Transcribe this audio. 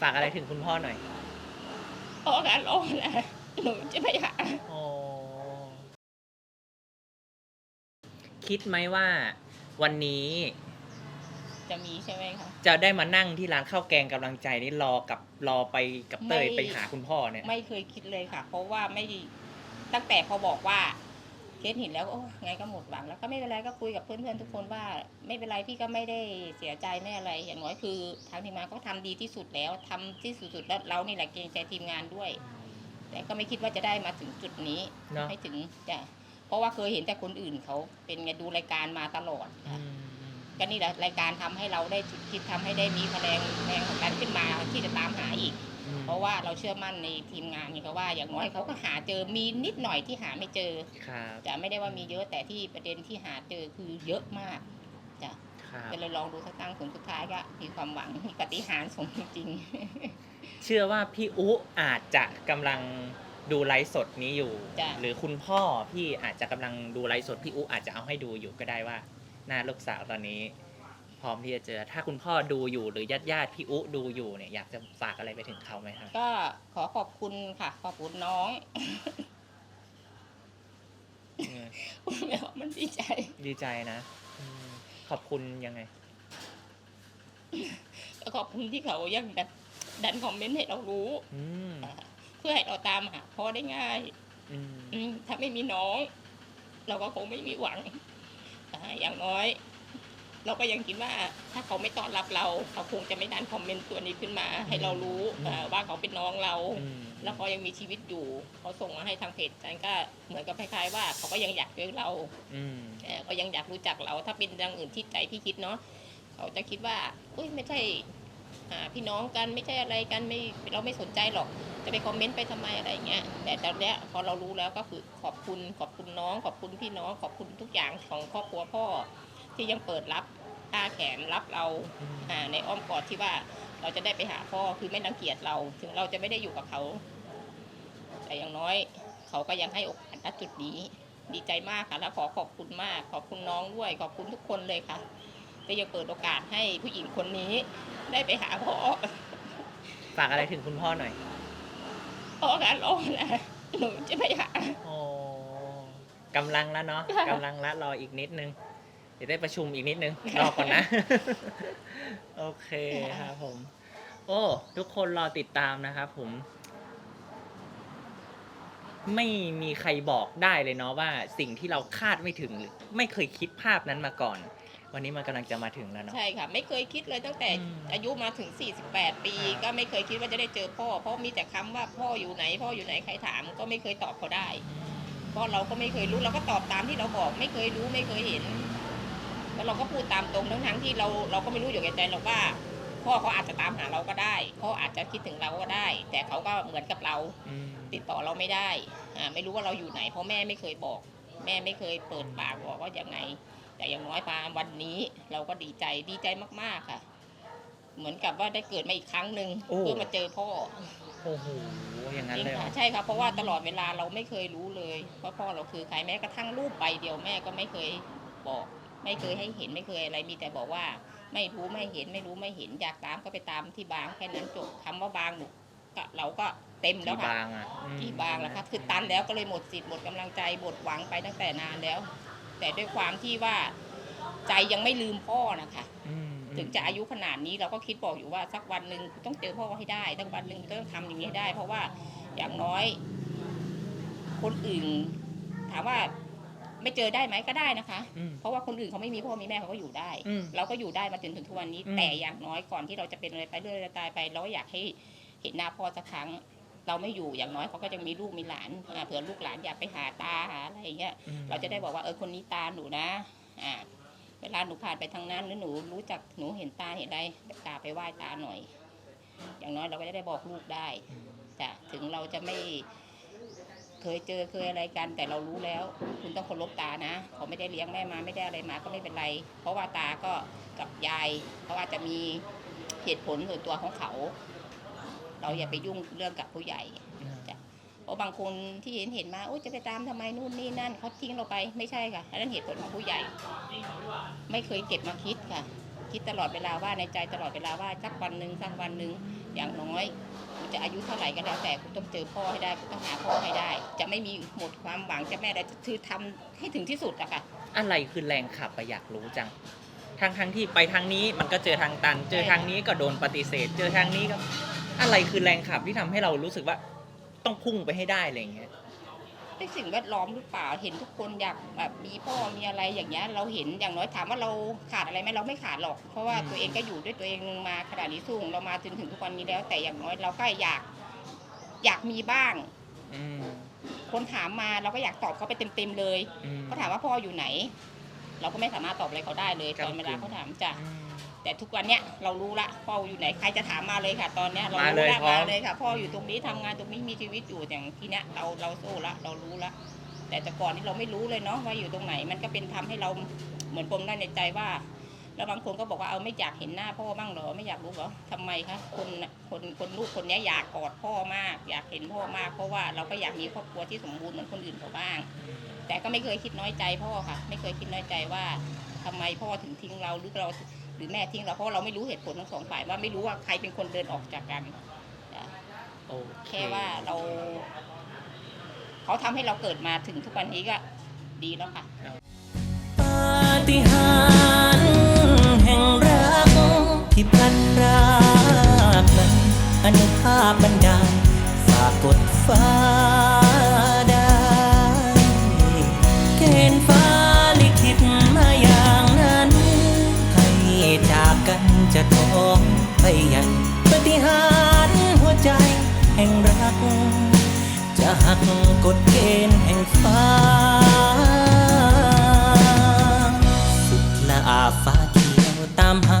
ฝากอะไรถึงคุณพ่อหน่อยพ่อการร้องนะหนูจะไปหาอ๋อคิดไหมว่าวันนี้จะมีใช่ไหมคะจะได้มานั่งที่ร้านข้าวแกงกำลังใจนี่รอกับรอไปกับเตยไม่ไปหาคุณพ่อเนี่ย ไม่เคยคิดเลยค่ะ เพราะว่าไม่ตั้งแต่พอบอกว่าเค สเห็นแล้วโอ้ไงก็หมดหวังแล้วก็ไม่เป็นไรก็คุยกับเพื่อนๆทุกคนว่า ไม่เป็นไรพี่ก็ไม่ได้เสียใจไม่อะไรอย่างน้อยคือทางทีมงานก็ทำดีที่สุดแล้วทำที่สุดๆแล้วเรานี่แหละเกรงใจทีมงานด้วย แต่ก็ไม่คิดว่าจะได้มาถึงจุดนี้เนาะให้ถึงจะเพราะว่าเคยเห็นแต่คนอื่นเขาเป็นไงดูรายการมาตลอดอืค่ะมก็นี่แหละรายการทำให้เราได้จุดคิดทำให้ได้มีแรงแรงของการขึ้นมาที่จะตามหาอีกอืม เพราะว่าเราเชื่อมั่นในทีมงานนี่เขาว่าอย่างน้อยเขาก็หาเจอมีนิดหน่อยที่หาไม่เจอครับจะไม่ได้ว่ามีเยอะแต่ที่ประเด็นที่หาเจอคือเยอะมากจ้ะครับก็เลยลองดูสักตั้งผลสุดท้ายก็มีความหวังมีปฏิหารย์สมจริง เชื่อว่าพี่อุอาจจะกำลังดูไลฟ์สดนี้อยู่จ้ะหรือคุณพ่อพี่อาจจะกำลังดูไลฟ์สดพี่อุอาจจะเอาให้ดูอยู่ก็ได้ว่าหน้าลูกสาวตอนนี้พ ร้อมที่จะเจอ ถ้าคุณพ่อดูอยู่หรือญาติญาติๆพี่อุดูอยู่เนี่ยอยากจะฝากอะไรไปถึงเขาไหมครับก็ขอขอบคุณค่ะ ขอบคุณน้องเออแม่ว่ามันดีใจ ดีใจนะอืมขอบคุณยังไงก็ขอบคุณที่เขายังแบบดันคอมเมนต์ให้เรารู้ อืมเพื่อให้เราตามหาพ่อได้ง่าย อืม อืมถ้าไม่มีน้อง เราก็คงไม่มีหวังอ่าอย่างน้อย เราก็ยังคิดว่าถ้าเขาไม่ต้อนรับเราเขาคงจะไม่ดันคอมเมนต์ตัวนี้ขึ้นมา ให้เรารู้อ่าว่าเขาเป็นน้องเราอืมแล้วเขายังมีชีวิตอยู่เขาส่งมาให้ทางเพจฉันก็เหมือนกับคล้ายๆว่าเขาก็ยังอยากเจอเราอืมเอ่อก็ยังอยากรู้จักเรา ถ้าเป็นอย่างอื่นที่ใจพี่คิดเนาะเขาจะคิดว่าอุ้ยไม่ใช่อ่าพี่น้องกันไม่ใช่อะไรกันไม่เราไม่สนใจหรอกจะไปคอมเมนต์ไปทำไมอะไรเงี้ยแต่ตอนเนี้ยพอเรารู้แล้วก็คือขอบคุณขอบคุณน้อง ขอบคุณพี่น้องขอบคุณทุกอย่างของครอบครัวพ่อที่ยังเปิดรับ อ้าแขนรับเราอืมอ่าในอ้อมกอดที่ว่าเราจะได้ไปหาพ่อคือไม่รังเกียจเรา ถึงเราจะไม่ได้อยู่กับเขา แต่อย่างน้อย เขาก็ยังให้โอกาสณจุดนี้ ดีใจมากค่ะแล้วขอขอบคุณมาก ขอบคุณน้องด้วย ขอบคุณทุกคนเลยค่ะที่ยังเปิดโอกาสให้ผู้หญิงคนนี้ ได้ไปหาพ่อฝากอะไรถึงคุณพ่อหน่อยพ่อการร้องนะหนูจะไปหาโอ้กำลังแล้วเนาะค่ะกำลังละรออีกนิดนึง เดี๋ยวได้ประชุมอีกนิดนึง รอก่อนนะ โอเคครับผม โอ้ ทุกคนรอติดตามนะครับผม ไม่มีใครบอกได้เลยเนาะว่า สิ่งที่เราคาดไม่ถึงหรือไม่เคยคิดภาพนั้นมาก่อน วันนี้มันกำลังจะมาถึงแล้วเนาะ ใช่ค่ะ ไม่เคยคิดเลยตั้งแต่อืมอายุมาถึง 48 ปี อ่า ก็ไม่เคยคิดว่าจะได้เจอพ่อ เพราะมีแต่คำว่าพ่ออยู่ไหน พ่ออยู่ไหนใครถาม ก็ไม่เคยตอบเขาได้ เพราะเราก็ไม่เคยรู้เราก็ตอบตามที่เราบอก ไม่เคยรู้ไม่เคยเห็น แล้วเราก็พูดตามตรงทั้งทั้งๆที่เราเราก็ไม่รู้อยู่ในใจเราว่าพ่อเขาอาจจะตามหาเราก็ได้พ่ออาจจะคิดถึงเราก็ได้ แต่เขาก็เหมือนกับเราอืมติดต่อเราไม่ได้อ่าไม่รู้ว่าเราอยู่ไหน เพราะแม่ไม่เคยบอก แม่ไม่เคยเปิดปากบอกว่าอย่างไง แต่อย่างน้อยมาวันนี้เราก็ดีใจดีใจมากๆค่ะ เหมือนกับว่าได้เกิดมาอีกครั้งหนึ่งโอ้เพื่อมาเจอพ่อโอ้โหอย่างนั้นจริงเลยเหรค่ะอใช่ค่ะเพราะว่าตลอดเวลาเราไม่เคยรู้เลยว่าพ่อเราคือใครแม้กระทั่งรูปใบเดียวแม่ก็ไม่เคยบอก ไม่เคยให้เห็นไม่เคยอะไรมีแต่บอกว่า ไม่รู้ไม่เห็นไม่รู้ไม่เห็นอยากตามก็ไปตามที่บางแค่นั้นจบคำว่าบางหนูก็เราก็เต็มแล้วที่ค่ะบางอะอืมที่บางแล้วค่ะคือตันแล้วก็เลยหมดสิทธิ์หมดกำลังใจหมดหวังไปตั้งแต่นานแล้ว แต่ด้วยความที่ว่าใจยังไม่ลืมพ่อนะคะอืมถึงจะอายุขนาดนี้เราก็คิดบอกอยู่ว่าสักวันหนึ่งต้องเจอพ่อให้ได้สักวันหนึ่งต้องทำอย่างนี้ให้ได้ เพราะว่าอย่างน้อย คนอื่นถามว่า ไม่เจอได้ไหมก็ได้นะคะ อืม เพราะว่าคนอื่นเขาไม่มีพ่อมีแม่เขาก็อยู่ได้ อืมเราก็อยู่ได้มาจนถึงทุกวันนี้ อืม แต่อย่างน้อยก่อนที่เราจะเป็นอะไรไปเรื่อยๆตายไป เราก็อยากให้เห็นหน้าพ่อสักครั้ง เราไม่อยู่อย่างน้อยเขาก็จะมีลูกมีหลานอ่าเผื่อลูกหลานอยากไปหาตาหาอะไรอย่างเงี้ย อืม เราจะได้บอกว่าเออคนนี้ตาหนูนะอ่าเวลาหนูผ่านไปทางนั้นหรือหนูรู้จักหนูเห็นตาเห็นอะไรตาไปไหว้ตาหน่อย อย่างน้อยเราก็จะได้บอกลูกได้จ้ะถึงเราจะไม่ เคยเจอเคยอะไรกัน แต่เรารู้แล้ว คุณต้องเคารพตานะเขาไม่ได้เลี้ยงแม่มาไม่ได้อะไรมาก็ไม่เป็นไร เพราะว่าตาก็กับยายเขาอาจจะมีเหตุผลส่วนตัวของเขา เราอย่าไปยุ่งเรื่องกับผู้ใหญ่อืมเพราะบางคนที่เห็นเห็นมาโอ้ยจะไปตามทำไมนู่นนี่นั่นเขาทิ้งเราไปไม่ใช่ค่ะอันนั้นเหตุผลของผู้ใหญ่ ไม่เคยเก็บมาคิดค่ะ คิดตลอดเวลาว่าในใจตลอดเวลาว่าสักวันหนึ่งสักวันหนึ่งอย่างน้อย คุณจะอายุเท่าไหร่ก็แล้วแต่คุณต้องเจอพ่อให้ได้คุณต้องหาพ่อให้ได้ จะไม่มีหมดความหวังจะแม่ได้คือทำให้ถึงที่สุดอะค่ะ อะไรคือแรงขับไปอยากรู้จังทางทางที่ไปทางนี้มันก็เจอทางตัน เจอทางนี้ก็โดนปฏิเสธ เจอทางนี้ก็อะไรคือแรงขับที่ทำให้เรารู้สึกว่าต้องพุ่งไปให้ได้อะไรอย่างเงี้ย เป็นสิ่งแวดล้อมหรือเปล่า เห็นทุกคนอยากแบบมีพ่อมีอะไรอย่างเงี้ย เราเห็นอย่างน้อยถามว่าเราขาดอะไรไหมเราไม่ขาดหรอก เพราะว่าอืมตัวเองก็อยู่ด้วยตัวเองมาขนาดนี้สู้ของเรามาจนถึงทุกวันนี้แล้ว แต่อย่างน้อยเราก็อยากอยากมีบ้าง อืมคนถามมาเราก็อยากตอบเขาไปเต็มๆเลยอืม เขาถามว่าพ่ออยู่ไหน เราก็ไม่สามารถตอบอะไรเขาได้เลยครับตอนเวลาเขาถามจ้ะอืมแต่ทุกวันเนี้ยเรารู้ละพ่ออยู่ไหนใครจะถามมาเลยค่ะ ตอนเนี้ยเรามาเลรู้ยละพร้อม มาเลยค่ะ พ่ออยู่ตรงนี้ทำงานตรงนี้มีชีวิตอยู่อย่างที่เนี้ยเราเราสู้ละเรารู้ละแต่แต่ก่อนนี่เราไม่รู้เลยเนาะว่าอยู่ตรงไหนมันก็เป็นทำให้เราเหมือนปมได้ในใจว่า แล้วบางคนก็บอกว่าเอาไม่อยากเห็นหน้าพ่อบ้างเหรอไม่อยากรู้เหรอทำไมคะคนน่ะคนคนลูกคนเนี้ยอยากกอดพ่อมาก อยากเห็นพ่อมากเพราะว่าเราก็อยากมีครอบครัวที่สมบูรณ์เหมือนคนอื่นเขาบ้าง แต่ก็ไม่เคยคิดน้อยใจพ่อค่ะ ไม่เคยคิดน้อยใจว่าทำไมพ่อถึงทิ้งเราหรือเราหรือแม่ทิ้งเราเพราะเราไม่รู้เหตุผลทั้งสองฝ่ายว่าไม่รู้ว่าใครเป็นคนเดินออกจากกันจ้ะโอเคแค่ว่าเรา เขาทำให้เราเกิดมาถึงทุกวันนี้ก็ดีแล้วค่ะปาฏิหาริ จะท้องไปใหญ่ปฏิหารหัวใจแห่งรัก จะหักกฎเกณฑ์แห่งฟ้า สุดละอาฟ้าเขียวตามหา